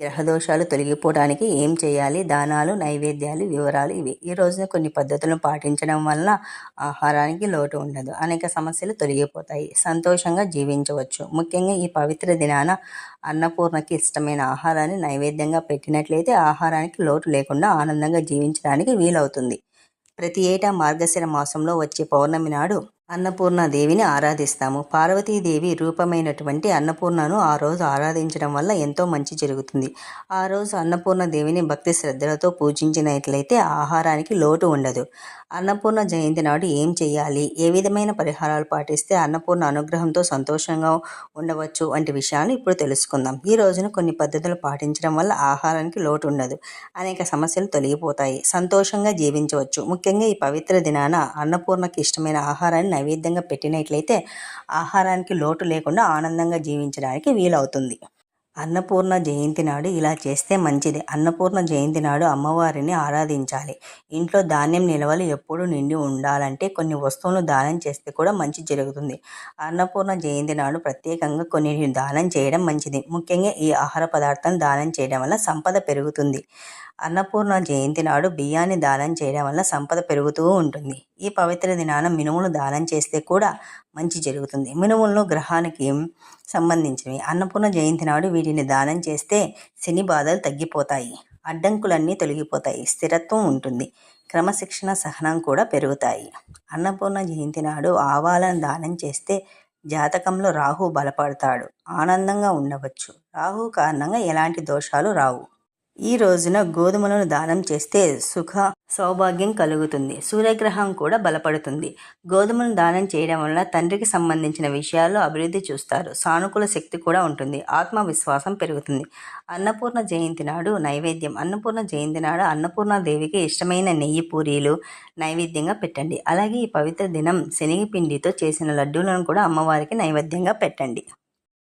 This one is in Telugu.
గ్రహదోషాలు తొలగిపోవడానికి ఏం చేయాలి? దానాలు నైవేద్యాలు వివరాలు ఇవి. ఈ రోజున కొన్ని పద్ధతులను పాటించడం వలన ఆహారానికి లోటు ఉండదు. అనేక సమస్యలు తొలగిపోతాయి. సంతోషంగా జీవించవచ్చు. ముఖ్యంగా ఈ పవిత్ర దినాన అన్నపూర్ణకి ఇష్టమైన ఆహారాన్ని నైవేద్యంగా పెట్టినట్లయితే ఆహారానికి లోటు లేకుండా ఆనందంగా జీవించడానికి వీలవుతుంది. ప్రతి ఏటా మార్గశిర మాసంలో వచ్చే పౌర్ణమి నాడు అన్నపూర్ణ దేవిని ఆరాధిస్తాము. పార్వతీదేవి రూపమైనటువంటి అన్నపూర్ణను ఆ రోజు ఆరాధించడం వల్ల ఎంతో మంచి జరుగుతుంది. ఆ రోజు అన్నపూర్ణ దేవిని భక్తి శ్రద్ధలతో పూజించినట్లయితే ఆహారానికి లోటు ఉండదు. అన్నపూర్ణ జయంతి నాడు ఏం చేయాలి ఏ విధమైన పరిహారాలు పాటిస్తే అన్నపూర్ణ అనుగ్రహంతో సంతోషంగా ఉండవచ్చు? వంటి విషయాలు ఇప్పుడు తెలుసుకుందాం. ఈ రోజున కొన్ని పద్ధతులు పాటించడం వల్ల ఆహారానికి లోటు ఉండదు. అనేక సమస్యలు తొలగిపోతాయి. సంతోషంగా జీవించవచ్చు. ముఖ్యంగా ఈ పవిత్ర దినాన అన్నపూర్ణకి ఇష్టమైన ఆహారాన్ని నైవేద్యంగా పెట్టినట్లయితే ఆహారానికి లోటు లేకుండా ఆనందంగా జీవించడానికి వీలవుతుంది. అన్నపూర్ణ జయంతి నాడు ఇలా చేస్తే మంచిది. అన్నపూర్ణ జయంతి నాడు అమ్మవారిని ఆరాధించాలి. ఇంట్లో ధాన్యం నిల్వలు ఎప్పుడూ నిండి ఉండాలంటే కొన్ని వస్తువులను దానం చేస్తే కూడా మంచి జరుగుతుంది. అన్నపూర్ణ జయంతి నాడు ప్రత్యేకంగా కొన్ని దానం చేయడం మంచిది. ముఖ్యంగా ఈ ఆహార పదార్థాన్ని దానం చేయడం వల్ల సంపద పెరుగుతుంది. అన్నపూర్ణ జయంతి నాడు బియ్యాన్ని దానం చేయడం వల్ల సంపద పెరుగుతూ ఉంటుంది. ఈ పవిత్ర దినాన మినుములు దానం చేస్తే కూడా మంచి జరుగుతుంది. మినుములను గ్రహానికి సంబంధించినవి. అన్నపూర్ణ జయంతి నాడు వీటిని దానం చేస్తే శని బాధలు తగ్గిపోతాయి. అడ్డంకులన్నీ తొలగిపోతాయి. స్థిరత్వం ఉంటుంది. క్రమశిక్షణ సహనం కూడా పెరుగుతాయి. అన్నపూర్ణ జయంతి నాడు ఆవాలను దానం చేస్తే జాతకంలో రాహు బలపడతాడు. ఆనందంగా ఉండవచ్చు. రాహు కారణంగా ఎలాంటి దోషాలు రావు. ఈ రోజున గోధుమలను దానం చేస్తే సుఖ సౌభాగ్యం కలుగుతుంది. సూర్యగ్రహం కూడా బలపడుతుంది. గోధుమను దానం చేయడం వల్ల తండ్రికి సంబంధించిన విషయాల్లో అభివృద్ధి చూస్తారు. సానుకూల శక్తి కూడా ఉంటుంది. ఆత్మవిశ్వాసం పెరుగుతుంది. అన్నపూర్ణ జయంతి నాడు నైవేద్యం. అన్నపూర్ణ జయంతి నాడు అన్నపూర్ణ దేవికి ఇష్టమైన నెయ్యి పూరీలు నైవేద్యంగా పెట్టండి. అలాగే ఈ పవిత్ర దినం శనగపిండితో చేసిన లడ్డూలను కూడా అమ్మవారికి నైవేద్యంగా పెట్టండి.